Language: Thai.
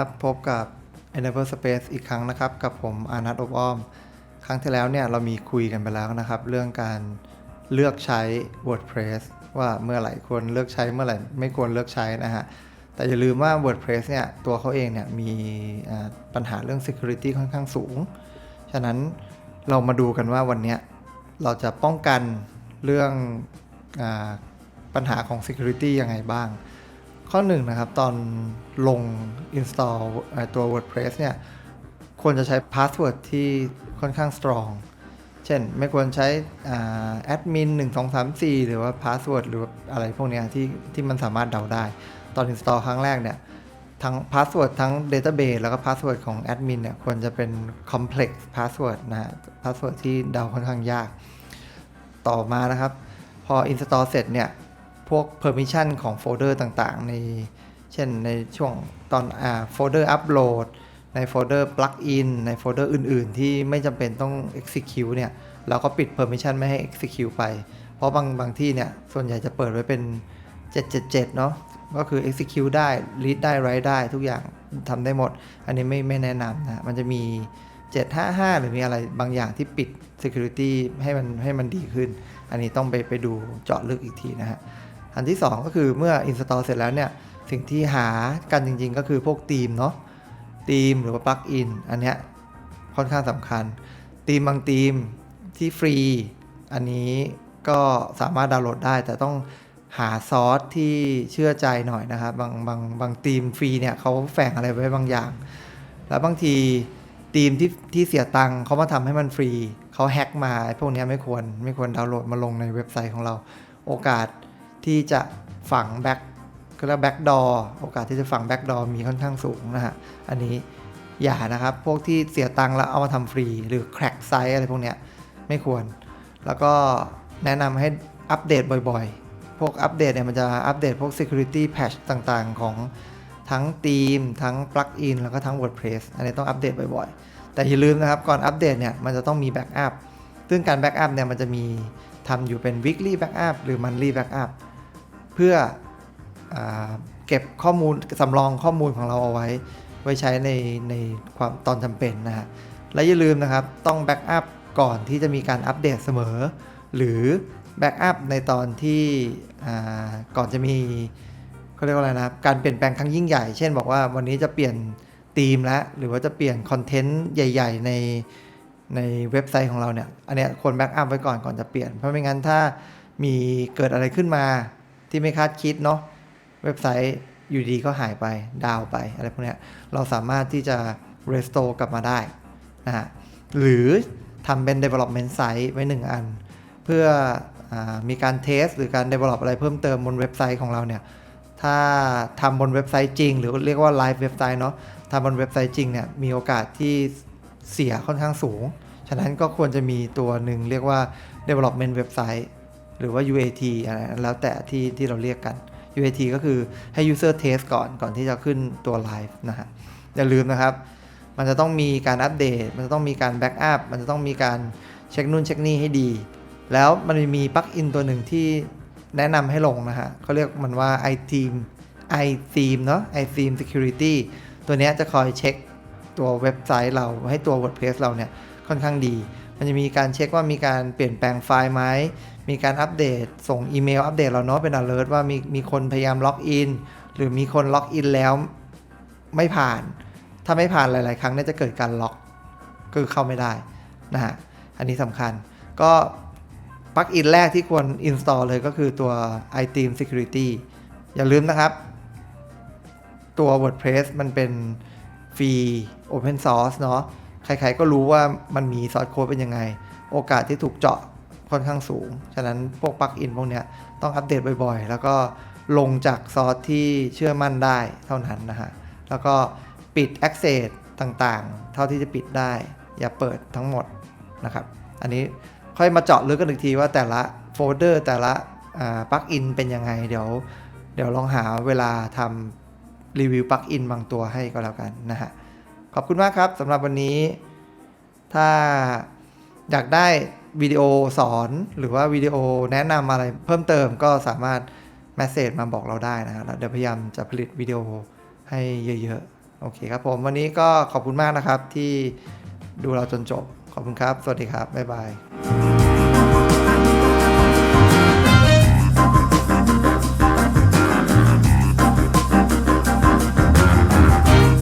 ับพบกับ Enable Space อีกครั้งนะครับ กับผมอานัทอบอ้อม ครั้งที่แล้วเนี่ยเรามีคุยกันไปแล้วนะครับ เรื่องการเลือกใช้ WordPress ว่าเมื่อไหร่ควรเลือกใช้เมื่อไหร่ไม่ควรเลือกใช้นะฮะ แต่อย่าลืมว่า WordPress เนี่ยตัวเขาเองเนี่ยมีปัญหาเรื่อง Security ค่อนข้างสูง ฉะนั้นเรามาดูกันว่าวันนี้เราจะป้องกันเรื่องอปัญหาของ Security ยังไงบ้าง ข้อหนึ่งนะครับ ตอนลง install ตัว WordPress เนี่ย ควรจะใช้ password ที่ค่อนข้าง strong เช่น ไม่ควรใช้แอดมิน1 2 3 4 หรือว่า password หรือว่าอะไรพวกเนี้ยที่ที่มันสามารถเดาได้ ตอน install ครั้งแรกเนี่ย ทั้ง password ทั้ง database แล้วก็ password ของ admin เนี่ย ควรจะเป็น complex password นะฮะ password ที่เดาค่อนข้างยาก ต่อมานะครับ พอ install เสร็จเนี่ย พวก permission ของโฟลเดอร์ต่างๆ ในเช่นในช่วงตอนอ่าโฟลเดอร์อัปโหลดในโฟลเดอร์ plugin ในโฟลเดอร์อื่น ๆ ที่ไม่จำเป็นต้อง execute เนี่ยเราก็ปิด permission ไม่ให้ execute ไป เพราะบางบางที่เนี่ยส่วนใหญ่จะเปิดไว้เป็น 777 เนาะก็คือ execute ได้ read ได้ write ได้ทุกอย่างทำได้หมด อันนี้ไม่ไม่แนะนำนะมันจะมี 755 หรือมีอะไรบางอย่างที่ปิด security ให้มันให้มันดีขึ้น อันนี้ต้องไปไปดูเจาะลึกอีกทีนะฮะ อันที่ 2 ก็คือเมื่อ install เสร็จแล้วเนี่ยสิ่งที่หากันจริงๆ ก็คือพวกธีมเนาะธีมหรือว่า plug in อันเนี้ยค่อนข้างสำคัญธีมบางธีมที่ฟรี อันนี้ก็สามารถดาวน์โหลดได้ แต่ต้องหาซอสที่เชื่อใจหน่อยนะครับ บางบางบางธีมฟรีเนี่ยเขาแฝงอะไรไว้บางอย่าง แล้วบางทีทีมที่ที่เสียตังค์เขามาทำให้มันฟรีเขาแฮ็กมาพวกนี้ไม่ควรไม่ควรดาวน์โหลดมาลงในเว็บไซต์ของเรา โอกาส ที่จะฝังแบ็กก็เรียกแบ็กดอโอกาสที่จะฝังแบ็กดอมีค่อนข้างสูงนะฮะ อันนี้อย่านะครับ พวกที่เสียตังค์แล้วเอามาทำฟรี หรือแคร็กไซต์อะไรพวกเนี้ยไม่ควร แล้วก็แนะนำให้อัปเดตบ่อยๆ พวกอัปเดตเนี่ยมันจะอัปเดตพวก security patch ต่างๆ ของทั้งทีม ทั้ง plugin แล้วก็ทั้ง WordPress อันนี้ต้องอัปเดตบ่อยๆ แต่อย่าลืมนะครับ ก่อนอัปเดตเนี่ยมันจะต้องมีแบ็กอัพซึ่งการแบ็กอัพเนี่ยมันจะมีทำอยู่เป็น weekly backup หรือ monthly backup พื่ออเก็บข้อมูลสำรองข้อมูลของเราเอาไว้ ไว้ใช้ในในความตอนจำเป็นนะฮะและอย่าลืมนะครับต้องแบ็กอัพก่อนที่จะมีการอัปเดตเสมอ หรือแบ็กอัพในตอนที่ก่อนจะมีเขาเรียกว่าอะไรนะครับการเปลี่ยนแปลงครั้งยิ่งใหญ่ เช่น บอกว่าวันนี้จะเปลี่ยนธีมแล้วหรือว่าจะเปลี่ยนคอนเทนต์ใหญ่ ๆ ในในเว็บไซต์ของเราเนี่ย อันนี้ควรแบ็กอัพไว้ก่อนก่อนจะเปลี่ยน เพราะไม่งั้นถ้ามีเกิดอะไรขึ้นมา ที่ไม่คาดคิดเนาะเว็บไซต์อยู่ดีก็หายไปดาวไปอะไรพวกนี้เราสามารถที่จะ restore กลับมาได้นะฮะหรือทำเป็น development site ไว้หนึ่งอัน เพื่ออมีการเทสหรือการ develop อะไรเพิ่มเติมบนเว็บไซต์ของเราเนี่ยถ้าทำบนเว็บไซต์จริง หรือเรียกว่า live เว็บไซต์เนาะทำบนเว็บไซต์จริงเนี่ยมีโอกาสที่เสียค่อนข้างสูง ฉะนั้นก็ควรจะมีตัวหนึ่งเรียกว่า development website หรือว่า UAT อะไรแล้วแต่ที่ที่เราเรียกกัน UAT ก็คือให้ user test ก่อนก่อนที่จะขึ้นตัว live นะฮะอย่าลืมนะครับ มันจะต้องมีการอัปเดต มันจะต้องมีการแบ็กอัพมันจะต้องมีการเช็คนู่นเช็คนี่ให้ดี แล้วมันมีปลั๊กอินตัวหนึ่งที่แนะนำให้ลงนะฮะเขาเรียกมันว่า iTeam iTheme เนาะ iTheme Security ตัวนี้จะคอยเช็คตัวเว็บไซต์เราให้ตัว WordPress เราเนี่ยค่อนข้างดี มันจะมีการเช็คว่ามีการเปลี่ยนแปลงไฟล์ไหม มีการอัปเดต ส่งอีเมลอัปเดตเราเนาะเป็น alert ว่ามีมีคนพยายามล็อกอินหรือมีคนล็อกอินแล้วไม่ผ่าน ถ้าไม่ผ่านหลาย ๆ ครั้งเนี่ยจะเกิดการล็อกคือเข้าไม่ได้นะฮะอันนี้สำคัญก็ปลั๊กอินแรกที่ควร install เลยก็คือตัว iTeam Security อย่าลืมนะครับ ตัว WordPress มันเป็นฟรี Open Source เนาะใคร ๆ ก็รู้ว่ามันมีซอสโค้ดเป็นยังไง โอกาสที่ถูกเจาะ ค่อนข้างสูง ฉะนั้นพวกปลั๊กอินพวกเนี้ยต้องอัปเดตบ่อยๆ แล้วก็ลงจากซอสที่เชื่อมั่นได้เท่านั้นนะฮะ แล้วก็ปิด Access ต่างๆ เท่าที่จะปิดได้ อย่าเปิดทั้งหมดนะครับ อันนี้ค่อยมาเจาะลึกกันอีกทีว่าแต่ละโฟลเดอร์แต่ละปลั๊กอินเป็นยังไง เดี๋ยว เดี๋ยวลองหาเวลาทำรีวิวปลั๊กอินบางตัวให้ก็แล้วกันนะฮะ ขอบคุณมากครับสำหรับวันนี้ ถ้าอยากได้ วิดีโอสอนหรือว่าวิดีโอแนะนำอะไรเพิ่มเติมก็สามารถแมสเซจมาบอกเราได้นะครับเดี๋ยวพยายามจะผลิตวิดีโอให้เยอะๆ โอเคครับผม วันนี้ก็ขอบคุณมากนะครับที่ดูเราจนจบ ขอบคุณครับ สวัสดีครับ บ๊ายบาย